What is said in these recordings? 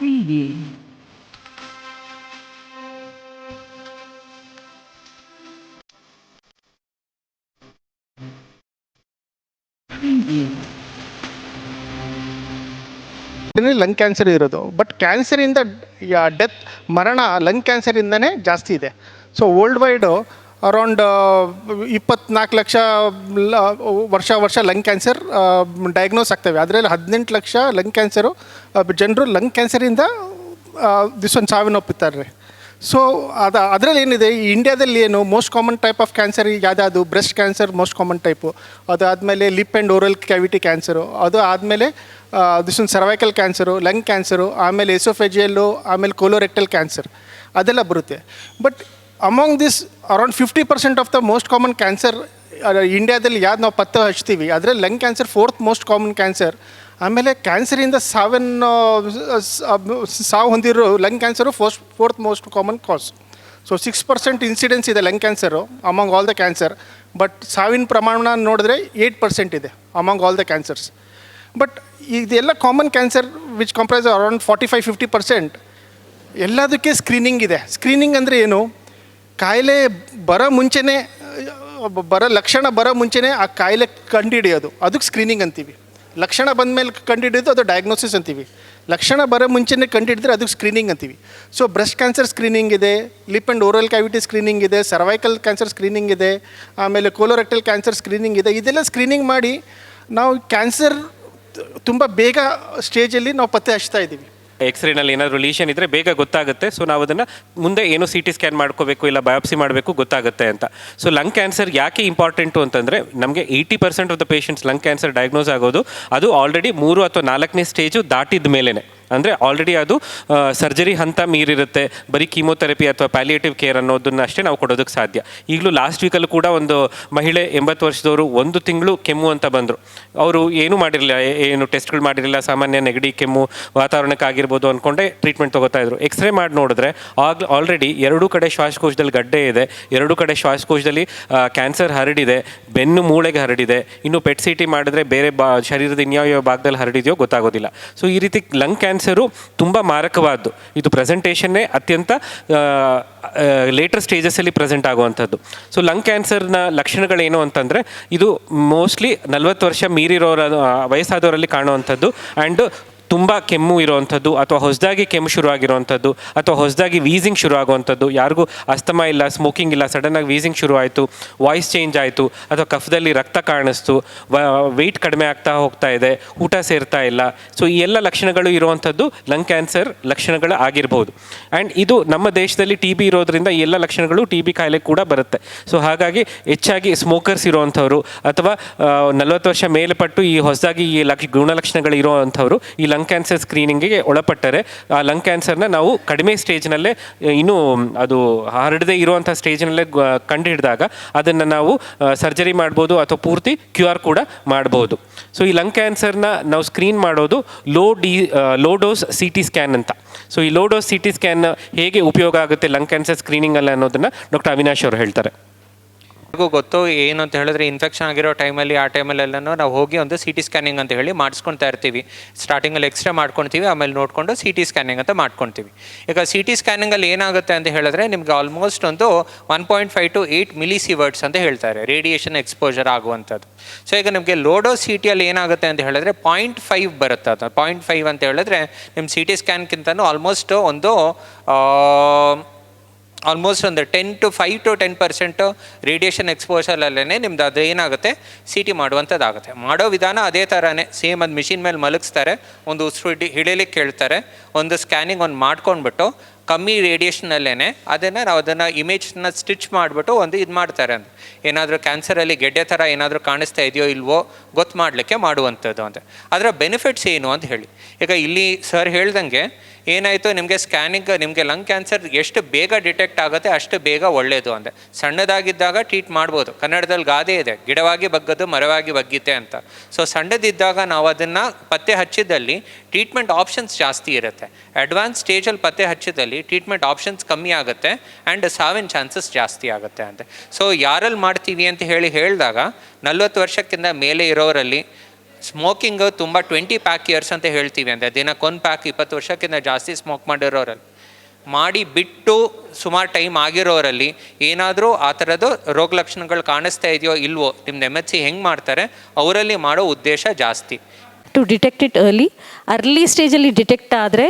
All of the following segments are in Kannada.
Preview. ಲಂಗ್ ಕ್ಯಾನ್ಸರ್ ಇರೋದು. ಬಟ್ ಕ್ಯಾನ್ಸರಿಂದ ಡೆತ್ ಮರಣ ಲಂಗ್ ಕ್ಯಾನ್ಸರಿಂದನೇ ಜಾಸ್ತಿ ಇದೆ. ಸೊ ವರ್ಲ್ಡ್ ವೈಡು ಅರೌಂಡ್ ಇಪ್ಪತ್ನಾಲ್ಕು ಲಕ್ಷ ವರ್ಷ ವರ್ಷ ಲಂಗ್ ಕ್ಯಾನ್ಸರ್ ಡಯಾಗ್ನೋಸ್ ಆಗ್ತವೆ. ಅದರಲ್ಲಿ ಹದಿನೆಂಟು ಲಕ್ಷ ಲಂಗ್ ಕ್ಯಾನ್ಸರು ಜನರು ಲಂಗ್ ಕ್ಯಾನ್ಸರಿಂದ ದಿವಸೊಂದು ಸಾವಿನೊಪ್ಪುತ್ತಾರೆ ಸೊ ಅದು, ಅದರಲ್ಲಿ ಏನಿದೆ, ಈ ಇಂಡಿಯಾದಲ್ಲಿ ಏನು most common type of cancer ಯಾವುದಾದ್ರು? Breast cancer most common type ಅದಾದಮೇಲೆ lip and oral cavity cancer ಅದು ಆದಮೇಲೆ ದಿಸೊಂದು ಸರ್ವೈಕಲ್ ಕ್ಯಾನ್ಸರು ಲಂಗ್ ಕ್ಯಾನ್ಸರು ಆಮೇಲೆ ಎಸೋಫೆಜಿಯಲ್ಲು ಆಮೇಲೆ ಕೋಲೋರೆಕ್ಟಲ್ ಕ್ಯಾನ್ಸರ್ ಅದೆಲ್ಲ ಬರುತ್ತೆ. But among this around fifty percent of the most common cancer ಇಂಡಿಯಾದಲ್ಲಿ ಯಾವ್ದು ನಾವು ಪತ್ತೆ ಹಚ್ತೀವಿ ಆದರೆ lung cancer fourth most common cancer ಆಮೇಲೆ ಕ್ಯಾನ್ಸರಿಂದ ಸಾವನ್ನು ಸಾವು ಹೊಂದಿರೋ lung cancer first fourth most common cause so six percent incidence ಇದೆ lung cancer among all the cancer but ಸಾವಿನ ಪ್ರಮಾಣ ನೋಡಿದ್ರೆ ಏಯ್ಟ್ ಪರ್ಸೆಂಟ್ ಇದೆ among all the cancers but ಇದೆಲ್ಲ common cancer which comprise around forty five fifty percent ಎಲ್ಲದಕ್ಕೆ screening ಇದೆ. ಸ್ಕ್ರೀನಿಂಗ್ ಅಂದರೆ ಏನು? ಕಾಯಿಲೆ ಬರೋ ಮುಂಚೆನೇ ಬರೋ ಲಕ್ಷಣ ಬರೋ ಮುಂಚೆನೇ ಆ ಕಾಯಿಲೆ ಕಂಡುಹಿಡಿಯೋದು ಅದಕ್ಕೆ ಸ್ಕ್ರೀನಿಂಗ್ ಅಂತೀವಿ. ಲಕ್ಷಣ ಬಂದ ಮೇಲೆ ಕಂಡುಹಿಡಿಯೋದು ಅದು ಡಯಾಗ್ನೋಸಿಸ್ ಅಂತೀವಿ. ಲಕ್ಷಣ ಬರೋ ಮುಂಚೆನೇ ಕಂಡುಹಿಡಿದ್ರೆ ಅದಕ್ಕೆ ಸ್ಕ್ರೀನಿಂಗ್ ಅಂತೀವಿ. ಸೊ ಬ್ರೆಸ್ಟ್ ಕ್ಯಾನ್ಸರ್ ಸ್ಕ್ರೀನಿಂಗ್ ಇದೆ lip and oral cavity screening ಇದೆ ಸರ್ವೈಕಲ್ ಕ್ಯಾನ್ಸರ್ ಸ್ಕ್ರೀನಿಂಗ್ ಇದೆ, ಆಮೇಲೆ ಕೋಲೋರೆಕ್ಟಲ್ ಕ್ಯಾನ್ಸರ್ ಸ್ಕ್ರೀನಿಂಗ್ ಇದೆ. ಇದೆಲ್ಲ ಸ್ಕ್ರೀನಿಂಗ್ ಮಾಡಿ ನಾವು ಕ್ಯಾನ್ಸರ್ ತುಂಬ ಬೇಗ ಸ್ಟೇಜಲ್ಲಿ ನಾವು ಪತ್ತೆ ಹಚ್ತಾ ಇದ್ದೀವಿ. ಎಕ್ಸ್ರೇನಲ್ಲಿ ಏನಾದರೂ ಲೀಷನ್ ಇದ್ದರೆ ಬೇಗ ಗೊತ್ತಾಗುತ್ತೆ. ಸೊ ನಾವು ಅದನ್ನು ಮುಂದೆ ಏನು ಸಿ ಟಿ ಸ್ಕ್ಯಾನ್ ಮಾಡ್ಕೋಬೇಕು ಇಲ್ಲ ಬಯಾಪ್ಸಿ ಮಾಡಬೇಕು ಗೊತ್ತಾಗುತ್ತೆ ಅಂತ. ಸೊ ಲಂಗ್ ಕ್ಯಾನ್ಸರ್ ಯಾಕೆ ಇಂಪಾರ್ಟೆಂಟು ಅಂತಂದರೆ ನಮಗೆ eighty percent of the patients lung cancer diagnose ಆಗೋದು. ಅದು ಆಲ್ರೆಡಿ ಮೂರು ಅಥವಾ ನಾಲ್ಕನೇ ಸ್ಟೇಜು ದಾಟಿದ ಮೇಲೇ ಅಂದರೆ ಆಲ್ರೆಡಿ ಅದು ಸರ್ಜರಿ ಹಂತ ಮೀರಿರುತ್ತೆ. ಬರೀ ಕೀಮೋಥೆರಪಿ ಅಥವಾ ಪ್ಯಾಲಿಯೇಟಿವ್ ಕೇರ್ ಅನ್ನೋದನ್ನ ಅಷ್ಟೇ ನಾವು ಕೊಡೋದಕ್ಕೆ ಸಾಧ್ಯ. ಈಗಲೂ ಲಾಸ್ಟ್ ವೀಕಲ್ಲೂ ಕೂಡ ಒಂದು ಮಹಿಳೆ ಎಂಬತ್ತು ವರ್ಷದವರು ಒಂದು ತಿಂಗಳು ಕೆಮ್ಮು ಅಂತ ಬಂದರು. ಅವರು ಏನೂ ಮಾಡಿರಲಿಲ್ಲ ಏನು ಟೆಸ್ಟ್ಗಳು ಮಾಡಿರಲಿಲ್ಲ, ಸಾಮಾನ್ಯ ನೆಗಡಿ, ಕೆಮ್ಮು ವಾತಾವರಣಕ್ಕಾಗಿರ್ಬೋದು ಅಂದ್ಕೊಂಡೆ ಟ್ರೀಟ್ಮೆಂಟ್ ತೊಗೋತಾ ಇದ್ರು. ಎಕ್ಸ್ರೇ ಮಾಡಿ ನೋಡಿದ್ರೆ ಆಗ್ ಆಲ್ರೆಡಿ ಎರಡೂ ಕಡೆ ಶ್ವಾಸಕೋಶದಲ್ಲಿ ಗಡ್ಡೆ ಇದೆ, ಎರಡೂ ಕಡೆ ಶ್ವಾಸಕೋಶದಲ್ಲಿ ಕ್ಯಾನ್ಸರ್ ಹರಡಿದೆ, ಬೆನ್ನು ಮೂಳೆಗೆ ಹರಡಿದೆ. ಇನ್ನು ಪೆಟ್ ಸಿ ಟಿ ಮಾಡಿದ್ರೆ ಬೇರೆ ಬಾ, ಶರೀರದ ಇನ್ಯಾವ ಭಾಗದಲ್ಲಿ ಹರಡಿದೆಯೋ ಗೊತ್ತಾಗೋದಿಲ್ಲ. ಸೊ ಈ ರೀತಿ ಲಂಗ್ ಕ್ಯಾನ್ಸರು ತುಂಬ ಮಾರಕವಾದ್ದು. ಇದು ಪ್ರೆಸೆಂಟೇಷನ್ನೇ ಅತ್ಯಂತ ಲೇಟರ್ ಸ್ಟೇಜಸ್ಸಲ್ಲಿ ಪ್ರೆಸೆಂಟ್ ಆಗುವಂಥದ್ದು. ಸೊ ಲಂಗ್ ಕ್ಯಾನ್ಸರ್ನ ಲಕ್ಷಣಗಳೇನು ಅಂತಂದರೆ, ಇದು ಮೋಸ್ಟ್ಲಿ ನಲವತ್ತು ವರ್ಷ ಮೀರಿರೋರ ವಯಸ್ಸಾದವರಲ್ಲಿ ಕಾಣುವಂಥದ್ದು. ಆ್ಯಂಡ್ ತುಂಬ ಕೆಮ್ಮು ಇರುವಂಥದ್ದು ಅಥವಾ ಹೊಸದಾಗಿ ಕೆಮ್ಮು ಶುರುವಾಗಿರುವಂಥದ್ದು ಅಥವಾ ಹೊಸದಾಗಿ ವೀಸಿಂಗ್ ಶುರು ಆಗುವಂಥದ್ದು ಯಾರಿಗೂ ಅಸ್ತಮ ಇಲ್ಲ ಸ್ಮೋಕಿಂಗ್ ಇಲ್ಲ ಸಡನ್ನಾಗಿ ವೀಸಿಂಗ್ ಶುರು ಆಯಿತು ವಾಯ್ಸ್ ಚೇಂಜ್ ಆಯಿತು ಅಥವಾ ಕಫದಲ್ಲಿ ರಕ್ತ ಕಾಣಿಸ್ತು ವೆಯ್ಟ್ ಕಡಿಮೆ ಆಗ್ತಾ ಹೋಗ್ತಾ ಇದೆ, ಊಟ ಸೇರ್ತಾ ಇಲ್ಲ. ಸೊ ಈ ಎಲ್ಲ ಲಕ್ಷಣಗಳು ಇರುವಂಥದ್ದು ಲಂಗ್ ಕ್ಯಾನ್ಸರ್ ಲಕ್ಷಣಗಳು ಆಗಿರ್ಬೋದು. ಆ್ಯಂಡ್ ಇದು ನಮ್ಮ ದೇಶದಲ್ಲಿ ಟಿ ಬಿ ಇರೋದ್ರಿಂದ ಈ ಎಲ್ಲ ಲಕ್ಷಣಗಳು ಟಿ ಬಿ ಕಾಯಿಲೆ ಕೂಡ ಬರುತ್ತೆ. ಸೊ ಹಾಗಾಗಿ ಹೆಚ್ಚಾಗಿ ಸ್ಮೋಕರ್ಸ್ ಇರುವಂಥವ್ರು ಅಥವಾ ನಲವತ್ತು ವರ್ಷ ಮೇಲ್ಪಟ್ಟು ಈ ಹೊಸದಾಗಿ ಈ ಲಕ್ಷ, ಗುಣಲಕ್ಷಣಗಳು ಇರುವಂಥವ್ರು ಈ ಕ್ಯಾನ್ಸರ್ ಸ್ಕ್ರೀನಿಂಗಿಗೆ ಒಳಪಟ್ಟರೆ, ಆ ಲಂಗ್ ಕ್ಯಾನ್ಸರ್ನ ನಾವು ಕಡಿಮೆ ಸ್ಟೇಜ್ನಲ್ಲೇ ಇನ್ನೂ ಅದು ಹರಡದೇ ಇರುವಂಥ ಸ್ಟೇಜ್ನಲ್ಲೇ ಕಂಡು ಹಿಡಿದಾಗ ಅದನ್ನು ನಾವು ಸರ್ಜರಿ ಮಾಡ್ಬೋದು ಅಥವಾ ಪೂರ್ತಿ ಕ್ಯೂ ಆರ್ ಕೂಡ ಮಾಡ್ಬೋದು. ಸೊ ಈ ಲಂಗ್ ಕ್ಯಾನ್ಸರ್ನ ನಾವು ಸ್ಕ್ರೀನ್ ಮಾಡೋದು low D low dose C T scan ಅಂತ. ಸೊ ಈ low dose C T scan ಹೇಗೆ ಉಪಯೋಗ ಆಗುತ್ತೆ ಲಂಗ್ ಕ್ಯಾನ್ಸರ್ ಸ್ಕ್ರೀನಿಂಗಲ್ಲಿ ಅನ್ನೋದನ್ನು ಡಾಕ್ಟರ್ ಅವಿನಾಶ್ ಅವರು ಹೇಳ್ತಾರೆ. ಗೊತ್ತು, ಏನು ಅಂತ ಹೇಳಿದ್ರೆ ಇನ್ಫೆಕ್ಷನ್ ಆಗಿರೋ ಟೈಮಲ್ಲಿ ಆ ಟೈಮಲ್ಲೆಲ್ಲನೂ ನಾವು ಹೋಗಿ ಒಂದು ಸಿ ಟಿ ಸ್ಕ್ಯಾನಿಂಗ್ ಅಂತ ಹೇಳಿ ಮಾಡಿಸ್ಕೊಳ್ತಾ ಇರ್ತೀವಿ. ಸ್ಟಾರ್ಟಿಂಗಲ್ಲಿ ಎಕ್ಸ್ರೇ ಮಾಡ್ಕೊಳ್ತೀವಿ ಆಮೇಲೆ ನೋಡಿಕೊಂಡು ಸಿ ಟಿ ಸ್ಕ್ಯಾನಿಂಗ್ ಅಂತ ಮಾಡ್ಕೊಳ್ತೀವಿ ಈಗ ಸಿ ಟಿ ಸ್ಕ್ಯಾನಿಂಗಲ್ಲಿ ಏನಾಗುತ್ತೆ ಅಂತ ಹೇಳಿದ್ರೆ ನಿಮ್ಗೆ ಆಲ್ಮೋಸ್ಟ್ ಒಂದು one point five to eight millisieverts ಅಂತ ಹೇಳ್ತಾರೆ ರೇಡಿಯೇಷನ್ ಎಕ್ಸ್ಪೋಜರ್ ಆಗುವಂಥದ್ದು. ಸೊ ಈಗ ನಿಮಗೆ ಲೋಡೋ ಸಿ ಟಿಯಲ್ಲಿ ಏನಾಗುತ್ತೆ ಅಂತ ಹೇಳಿದ್ರೆ ಪಾಯಿಂಟ್ ಫೈವ್ ಬರುತ್ತೆ ಅದು. ಪಾಯಿಂಟ್ ಫೈವ್ ಅಂತ ಹೇಳಿದ್ರೆ ನಿಮ್ಮ ಸಿ ಟಿ ಸ್ಕ್ಯಾನ್ಗಿಂತನೂ ಆಲ್ಮೋಸ್ಟ್ ಒಂದು ಆಲ್ಮೋಸ್ಟ್ ಒಂದು ten to five to ten percent radiation ಎಕ್ಸ್ಪೋಷರಲ್ಲೇ ನಿಮ್ದು ಅದು ಏನಾಗುತ್ತೆ? ಸಿ ಟಿ ಮಾಡುವಂಥದ್ದಾಗುತ್ತೆ. ಮಾಡೋ ವಿಧಾನ ಅದೇ ಥರನೇ ಸೇಮ್ ಅದು ಮಿಷಿನ್ ಮೇಲೆ ಮಲಗಿಸ್ತಾರೆ. ಒಂದು ಉಸಿರು ಹಿಡಿ ಕೇಳ್ತಾರೆ ಒಂದು ಸ್ಕ್ಯಾನಿಂಗ್ ಒಂದು ಮಾಡ್ಕೊಂಡ್ಬಿಟ್ಟು ಕಮ್ಮಿ ರೇಡಿಯೇಷನಲ್ಲೇ ಅದನ್ನು ನಾವು ಅದನ್ನು ಇಮೇಜ್ನ ಸ್ಟಿಚ್ ಮಾಡಿಬಿಟ್ಟು ಒಂದು ಇದು ಮಾಡ್ತಾರೆ ಅಂತ. ಏನಾದರೂ ಕ್ಯಾನ್ಸರಲ್ಲಿ ಗೆಡ್ಡೆ ಥರ ಏನಾದರೂ ಕಾಣಿಸ್ತಾ ಇದೆಯೋ ಇಲ್ವೋ ಗೊತ್ತು ಮಾಡಲಿಕ್ಕೆ ಮಾಡುವಂಥದ್ದು ಅಂತ. ಅದರ ಬೆನಿಫಿಟ್ಸ್ ಏನು ಅಂತ ಹೇಳಿ. ಈಗ ಇಲ್ಲಿ ಸರ್ ಹೇಳ್ದಂಗೆ ಏನಾಯಿತು ನಿಮಗೆ ಸ್ಕ್ಯಾನಿಂಗ್, ನಿಮಗೆ ಲಂಗ್ ಕ್ಯಾನ್ಸರ್ ಎಷ್ಟು ಬೇಗ ಡಿಟೆಕ್ಟ್ ಆಗುತ್ತೆ ಅಷ್ಟು ಬೇಗ ಒಳ್ಳೆಯದು ಅಂದರೆ ಸಣ್ಣದಾಗಿದ್ದಾಗ ಟ್ರೀಟ್ ಮಾಡ್ಬೋದು. ಕನ್ನಡದಲ್ಲಿ ಗಾದೆ ಇದೆ. ಗಿಡವಾಗಿ ಬಗ್ಗದು, ಮರವಾಗಿ ಬಗ್ಗಿತೆ ಅಂತ. ಸೊ ಸಣ್ಣದಿದ್ದಾಗ ನಾವು ಅದನ್ನು ಪತ್ತೆ ಹಚ್ಚಿದಲ್ಲಿ ಟ್ರೀಟ್ಮೆಂಟ್ ಆಪ್ಷನ್ಸ್ ಜಾಸ್ತಿ ಇರುತ್ತೆ. ಅಡ್ವಾನ್ಸ್ ಸ್ಟೇಜಲ್ಲಿ ಪತ್ತೆ ಹಚ್ಚಿದಲ್ಲಿ ಟ್ರೀಟ್ಮೆಂಟ್ ಆಪ್ಷನ್ಸ್ ಕಮ್ಮಿ ಆಗುತ್ತೆ ಆ್ಯಂಡ್ ಸಾವಿನ ಚಾನ್ಸಸ್ ಜಾಸ್ತಿ ಆಗುತ್ತೆ ಅಂತ. ಸೊ ಯಾರಲ್ಲಿ ಮಾಡ್ತೀವಿ ಅಂತ ಹೇಳಿ ಹೇಳಿದಾಗ, ನಲ್ವತ್ತು ವರ್ಷಕ್ಕಿಂತ ಮೇಲೆ ಇರೋರಲ್ಲಿ ಸ್ಮೋಕಿಂಗ್ ತುಂಬ ಟ್ವೆಂಟಿ ಪ್ಯಾಕ್ ಇಯರ್ಸ್ ಅಂತ ಹೇಳ್ತೀವಿ ಅಂದರೆ ದಿನಕ್ಕೊಂದು ಪ್ಯಾಕ್ ಇಪ್ಪತ್ತು ವರ್ಷಕ್ಕಿಂತ ಜಾಸ್ತಿ ಸ್ಮೋಕ್ ಮಾಡಿರೋರಲ್ಲಿ. ಮಾಡಿ ಬಿಟ್ಟು ಸುಮಾರು ಟೈಮ್ ಆಗಿರೋರಲ್ಲಿ ಏನಾದರೂ ಆ ಥರದ್ದು ರೋಗ ಲಕ್ಷಣಗಳು ಕಾಣಿಸ್ತಾ ಇದೆಯೋ ಇಲ್ವೋ, ನಿಮ್ದು ಎಂ ಎಚ್ ಹೆಂಗೆ ಮಾಡ್ತಾರೆ, ಅವರಲ್ಲಿ ಮಾಡೋ ಉದ್ದೇಶ ಜಾಸ್ತಿ. To detect it early early ಸ್ಟೇಜಲ್ಲಿ ಡಿಟೆಕ್ಟ್ ಆದರೆ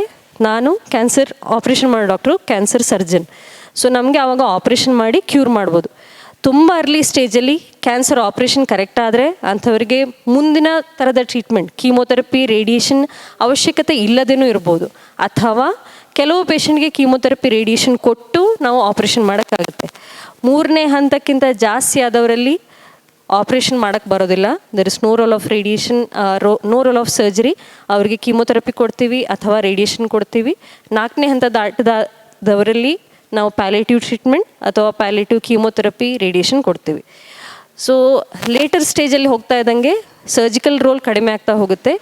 ನಾನು ಕ್ಯಾನ್ಸರ್ ಆಪ್ರೇಷನ್ ಮಾಡೋ ಡಾಕ್ಟ್ರು ಕ್ಯಾನ್ಸರ್ ಸರ್ಜನ್ ಸೊ ನಮಗೆ ಆವಾಗ ಆಪ್ರೇಷನ್ ಮಾಡಿ ಕ್ಯೂರ್ ಮಾಡ್ಬೋದು. ತುಂಬ ಅರ್ಲಿ ಸ್ಟೇಜಲ್ಲಿ ಕ್ಯಾನ್ಸರ್ ಆಪ್ರೇಷನ್ ಕರೆಕ್ಟ್ ಆದರೆ ಅಂಥವರಿಗೆ ಮುಂದಿನ ಥರದ ಟ್ರೀಟ್ಮೆಂಟ್ ಕೀಮೋಥೆರಪಿ ರೇಡಿಯೇಷನ್ ಅವಶ್ಯಕತೆ ಇಲ್ಲದೇನೂ ಇರ್ಬೋದು. ಅಥವಾ ಕೆಲವು ಪೇಷಂಟ್ಗೆ ಕೀಮೋಥೆರಪಿ ರೇಡಿಯೇಷನ್ ಕೊಟ್ಟು ನಾವು ಆಪ್ರೇಷನ್ ಮಾಡೋಕ್ಕಾಗುತ್ತೆ. ಮೂರನೇ ಹಂತಕ್ಕಿಂತ ಜಾಸ್ತಿ ಆದವರಲ್ಲಿ ಆಪ್ರೇಷನ್ ಮಾಡೋಕ್ಕೆ ಬರೋದಿಲ್ಲ. There is no role of radiation row no role of surgery ಅವರಿಗೆ ಕೀಮೋಥೆರಪಿ ಕೊಡ್ತೀವಿ ಅಥವಾ ರೇಡಿಯೇಷನ್ ಕೊಡ್ತೀವಿ. ನಾಲ್ಕನೇ ಹಂತ ದಾಟದವರಲ್ಲಿ ನಾವು ಪ್ಯಾಲೇಟಿವ್ ಟ್ರೀಟ್ಮೆಂಟ್ ಅಥವಾ ಪ್ಯಾಲೇಟಿವ್ ಕೀಮೋಥೆರಪಿ ರೇಡಿಯೇಷನ್ ಕೊಡ್ತೀವಿ. ಸೊ ಲೇಟರ್ ಸ್ಟೇಜಲ್ಲಿ ಹೋಗ್ತಾ ಇದ್ದಂಗೆ ಸರ್ಜಿಕಲ್ ರೋಲ್ ಕಡಿಮೆ ಆಗ್ತಾ ಹೋಗುತ್ತೆ.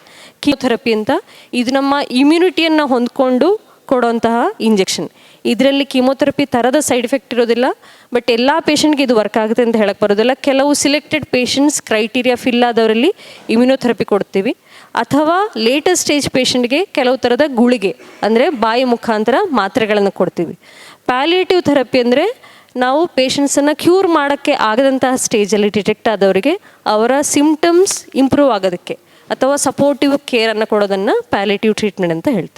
ಕೀಮೊಥೆರಪಿ ಅಂತ. ಇದು ನಮ್ಮ ಇಮ್ಯುನಿಟಿಯನ್ನು ಹೊಂದ್ಕೊಂಡು ಕೊಡೋಂತಹ ಇಂಜೆಕ್ಷನ್. ಇದರಲ್ಲಿ ಕೀಮೋಥೆರಪಿ ಥರದ ಸೈಡ್ ಎಫೆಕ್ಟ್ ಇರೋದಿಲ್ಲ, ಬಟ್ ಎಲ್ಲ ಪೇಷಂಟ್ಗೆ ಇದು ವರ್ಕ್ ಆಗುತ್ತೆ ಅಂತ ಹೇಳಕ್ಕೆ ಬರೋದಿಲ್ಲ. ಕೆಲವು ಸಿಲೆಕ್ಟೆಡ್ ಪೇಷಂಟ್ಸ್ ಕ್ರೈಟೀರಿಯಾ ಫಿಲ್ ಆದವರಲ್ಲಿ ಇಮ್ಯುನೋಥೆರಪಿ ಕೊಡ್ತೀವಿ. ಅಥವಾ ಲೇಟೆಸ್ಟ್ ಸ್ಟೇಜ್ ಪೇಷಂಟ್ಗೆ ಕೆಲವು ಥರದ ಗುಳಿಗೆ, ಅಂದರೆ ಬಾಯಿ ಮುಖಾಂತರ ಮಾತ್ರೆಗಳನ್ನು ಕೊಡ್ತೀವಿ. ಪ್ಯಾಲಿಯೇಟಿವ್ ಥೆರಪಿ ಅಂದರೆ ನಾವು ಪೇಷಂಟ್ಸನ್ನು ಕ್ಯೂರ್ ಮಾಡೋಕ್ಕೆ ಆಗದಂತಹ ಸ್ಟೇಜಲ್ಲಿ ಡಿಟೆಕ್ಟ್ ಆದವರಿಗೆ ಅವರ ಸಿಂಪ್ಟಮ್ಸ್ ಇಂಪ್ರೂವ್ ಆಗೋದಕ್ಕೆ, ಅಥವಾ ಸಪೋರ್ಟಿವ್ ಕೇರನ್ನು ಕೊಡೋದನ್ನು ಪ್ಯಾಲಿಟಿವ್ ಟ್ರೀಟ್ಮೆಂಟ್ ಅಂತ ಹೇಳ್ತೀವಿ.